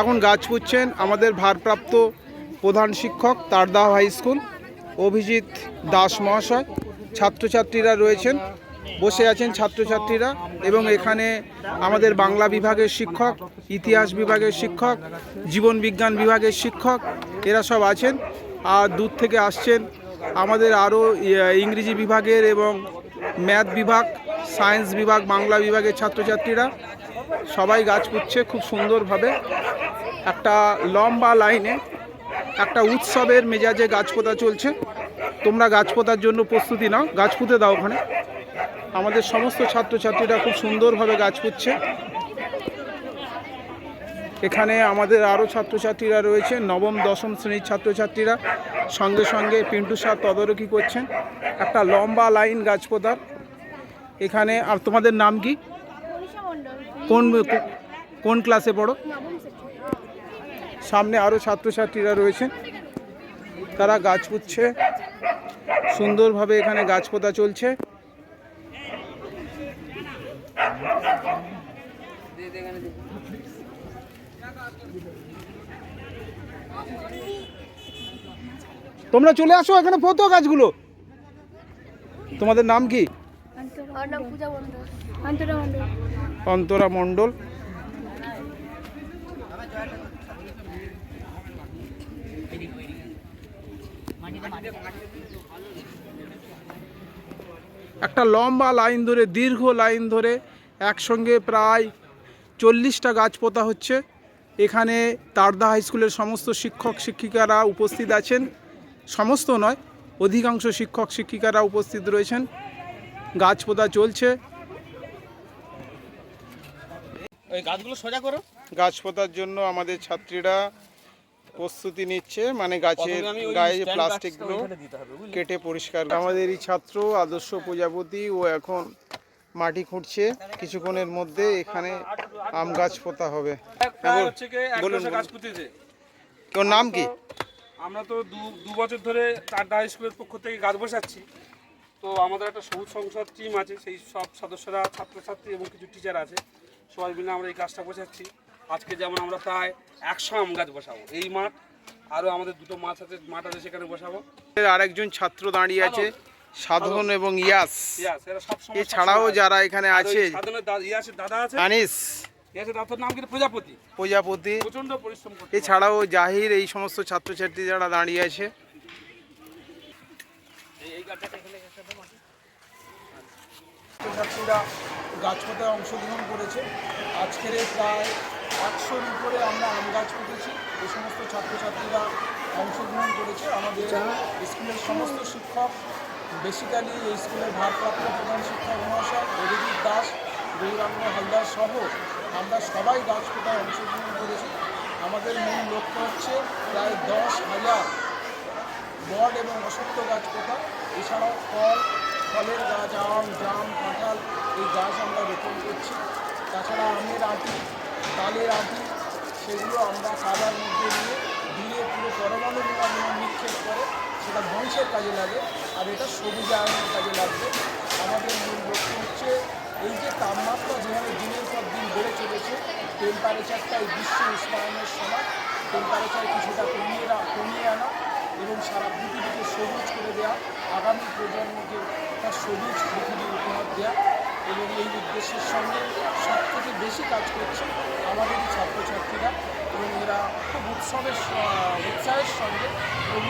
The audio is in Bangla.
এখন গাছ পুচ্ছেন আমাদের ভারপ্রাপ্ত প্রধান শিক্ষক তারদা হাই স্কুল, অভিজিৎ দাস মহাশয়। ছাত্রছাত্রীরা রয়েছেন, বসে আছেন ছাত্রছাত্রীরা এবং এখানে আমাদের বাংলা বিভাগের শিক্ষক, ইতিহাস বিভাগের শিক্ষক, জীবন বিজ্ঞান বিভাগের শিক্ষক, এরা সব আছেন। আর দূর থেকে আসছেন আমাদের আরও ইংরেজি বিভাগের এবং ম্যাথ বিভাগ, সায়েন্স বিভাগ, বাংলা বিভাগের ছাত্রছাত্রীরা। সবাই গাছ পুচ্ছে খুব সুন্দরভাবে। একটা লম্বা লাইনে একটা উৎসবের মেজাজে গাছ পোতা চলছে। তোমরা গাছ পোতার জন্য প্রস্তুতি নাও, গাছ পুঁতে দাও ওখানে। আমাদের সমস্ত ছাত্রছাত্রীরা খুব সুন্দরভাবে গাছ পুচ্ছে এখানে আমাদের আরও ছাত্রছাত্রীরা রয়েছে, নবম, দশম শ্রেণির ছাত্রছাত্রীরা। সঙ্গে সঙ্গে পিন্টু স্যার তদারকি করছেন। একটা লম্বা লাইন গাছ পোতার। এখানে, আর তোমাদের নাম কি? কোন কোন ক্লাসে পড়ো? সামনে আরও ছাত্রছাত্রীরা রয়েছেন। তারা গাছ পুচ্ছে সুন্দরভাবে এখানে গাছ পোতা চলছে। তোমরা চলে আসো, এখানে পোতো গাছগুলো। তোমাদের নাম কি আমার নাম পূজা মণ্ডল অন্তরা মণ্ডল। একটা লম্বা লাইন ধরে দীর্ঘ লাইন ধরে একসঙ্গে প্রায় চল্লিশটা গাছ পোতা হচ্ছে। এখানে তারদা হাই স্কুলের সমস্ত শিক্ষক শিক্ষিকারা উপস্থিত আছেন। সমস্ত নয় অধিকাংশ শিক্ষক শিক্ষিকারা উপস্থিত রয়েছেন। গাছ পোতা চলছে। ওই গাছগুলো সোজা করো। গাছ পোতার জন্য আমাদের ছাত্রীরা প্রস্তুতি নিচ্ছে মানে গাছের গায়ে প্লাস্টিকগুলো? কেটে পরিষ্কার আমাদের এই ছাত্র আদর্শ প্রজাপতি ও এখন মাটি খুঁড়ছে। কিছুক্ষণের মধ্যে এখানে আম গাছ পোতা হবে তোর নাম কি? আমরা তো দু বছর ধরে চারটা স্কুলের পক্ষ থেকে গাছ বসাচ্ছি। তো আমাদের একটা সবুজ সংসদ টিম আছে সেই সব সদস্যরা ছাত্রছাত্রী এবং কিছু টিচার আছে। সবাই মিলে আমরা এই গাছটা বসাচ্ছি আজকে যেমন আমরা প্রায় একশো আম গাছ বসাবো এই মাঠ আরও আমাদের দুটো মাছ আছে মাঠ আছে সেখানে বসাবো। আরেকজন ছাত্র দাঁড়িয়ে আছে সাধন এবং ইয়াস। ইয়াস এরা সব সময় এছাড়াও যারা এখানে আছে দাদা আছে। আনিস। প্রজাপতি। প্রজাপতি। এছাড়াও জাহির এই সমস্ত ছাত্রছাত্রী যারা দাঁড়িয়ে আছে ছাত্রছাত্রীরা গাছ পোতায় অংশগ্রহণ করেছে। আজকের প্রায় একশোর উপরে আমরা আম গাছ পুঁতেছি। এই সমস্ত ছাত্রছাত্রীরা অংশগ্রহণ করেছে। আমাদের স্কুলের সমস্ত শিক্ষক বেসিক্যালি এই স্কুলের ভারপ্রাপ্ত প্রধান শিক্ষক মহাশয়, অভিজিৎ দাস, গৌরাঙ্গ হালদার সহ আমরা সবাই গাছ পোতায় অংশগ্রহণ করেছি। আমাদের মূল লক্ষ্য হচ্ছে প্রায় দশ হাজার বট এবং অসত্য গাছ পোতা এছাড়াও ফল, ফলের গাছ, আম, জাম, কাঁঠাল, এই গাছ আমরা রোপণ করছি। তাছাড়া আমের আঁটি তালের আঁটি, সেগুলো আমরা কাদার মধ্যে নিয়ে দিয়ে পুরো পরমাণু বিমান নিক্ষেপ করে সেটা ধ্বংসের কাজে লাগে, আর এটা সবুজায়নের কাজে লাগবে। আমাদের মূল লক্ষ্য হচ্ছে এই যে তাপমাত্রা যেভাবে দিনের পর দিন বেড়ে চলেছে টেম্পারেচারটা এই বিশ্ব উষ্ণায়নের সময় টেম্পারেচার কিছুটা কমিয়ে কমিয়ে আনা এবং সারা পৃথিবীকে সবুজ করে দেওয়া আগামী প্রজন্মকে একটা সবুজ পৃথিবী উপহার দেওয়া এবং এই উদ্দেশ্যের সঙ্গে সব থেকে বেশি কাজ করছে আমাদেরই ছাত্রছাত্রীরা এবং এরা খুব উৎসবের উৎসাহের সঙ্গে এবং